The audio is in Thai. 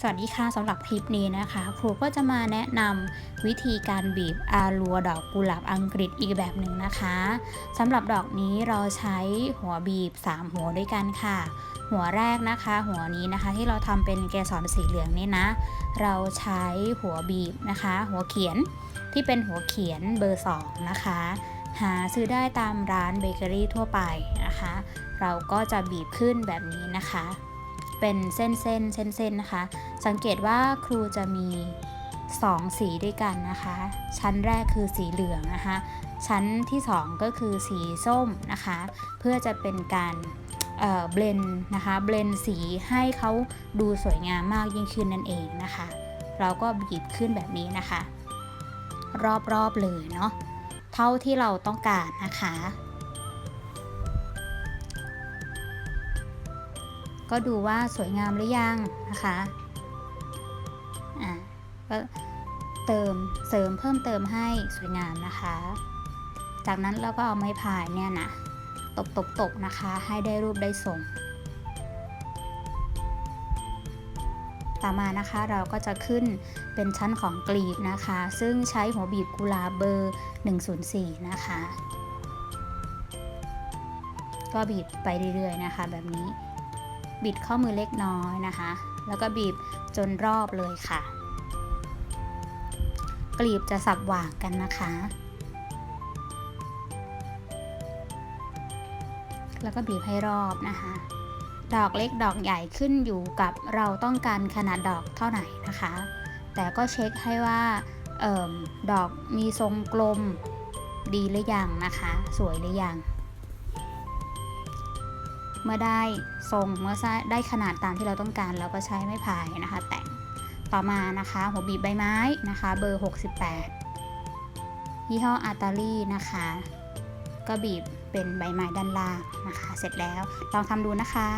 สวัสดีค่ะสำหรับคลิปนี้นะคะ ครูก็จะมาแนะนำวิธีการบีบอารัวดอกกุหลาบอังกฤษอีกแบบหนึ่งนะคะสำหรับดอกนี้เราใช้หัวบีบ 3 หัวด้วยกันค่ะ หัวแรกนะคะ หัวนี้นะคะที่เราทำเป็นเกสรสีเหลืองนี่นะ เราใช้หัวบีบนะคะ หัวเขียนที่เป็นหัวเขียนเบอร์ 2 นะคะ หาซื้อได้ตามร้านเบเกอรี่ทั่วไปนะคะ เราก็จะบีบขึ้นแบบนี้นะคะ เป็นเส้นเส้นเส้นเส้นๆนะคะ สังเกตว่าครูจะมี 2 สีด้วยกันนะคะ ชั้นแรกคือสีเหลืองนะคะ ชั้นที่ 2 ก็คือสีส้มนะคะ เพื่อจะเป็นการเบลนนะคะ เบลนสีให้เขาดูสวยงามมากยิ่งขึ้นนั่นเองนะคะ เราก็บีบขึ้นแบบนี้นะคะ รอบๆเลยเนาะ เท่าที่เราต้องการนะคะ ก็ดูว่าสวยงามหรือยังนะคะอะก็เติมเสริมเพิ่มเติมให้สวยงามนะคะ จากนั้นเราก็เอาไม้พายเนี่ยนะตบตบตบนะคะให้ได้รูปได้ทรงต่อมานะคะเราก็จะขึ้นเป็นชั้นของกลีบนะคะ ซึ่งใช้หัวบีบกุลาเบอร์ 104 นะคะ ก็บีบไปเรื่อยๆนะคะแบบนี้ บิดข้อมือเล็กน้อยนะคะ แล้วก็บีบจนรอบเลยค่ะ กลีบจะสับหว่างกันนะคะ แล้วก็บีบให้รอบนะคะ ดอกเล็กดอกใหญ่ขึ้นอยู่กับเราต้องการขนาดดอกเท่าไหร่นะคะ แต่ก็เช็คให้ว่าออดอกมีทรงกลมดีหรือยังนะคะ สวยหรือยัง เมื่อได้ทรงเมื่อได้ขนาดตามที่เราต้องการเราก็ใช้ไม้พายนะคะ แต่งต่อมานะคะหัวบีบใบไม้นะคะเบอร์ 68 ยี่ห้ออาตาลีนะคะ ก็บีบเป็นใบไม้ด้านล่างนะคะ เสร็จแล้วลองทำดูนะคะ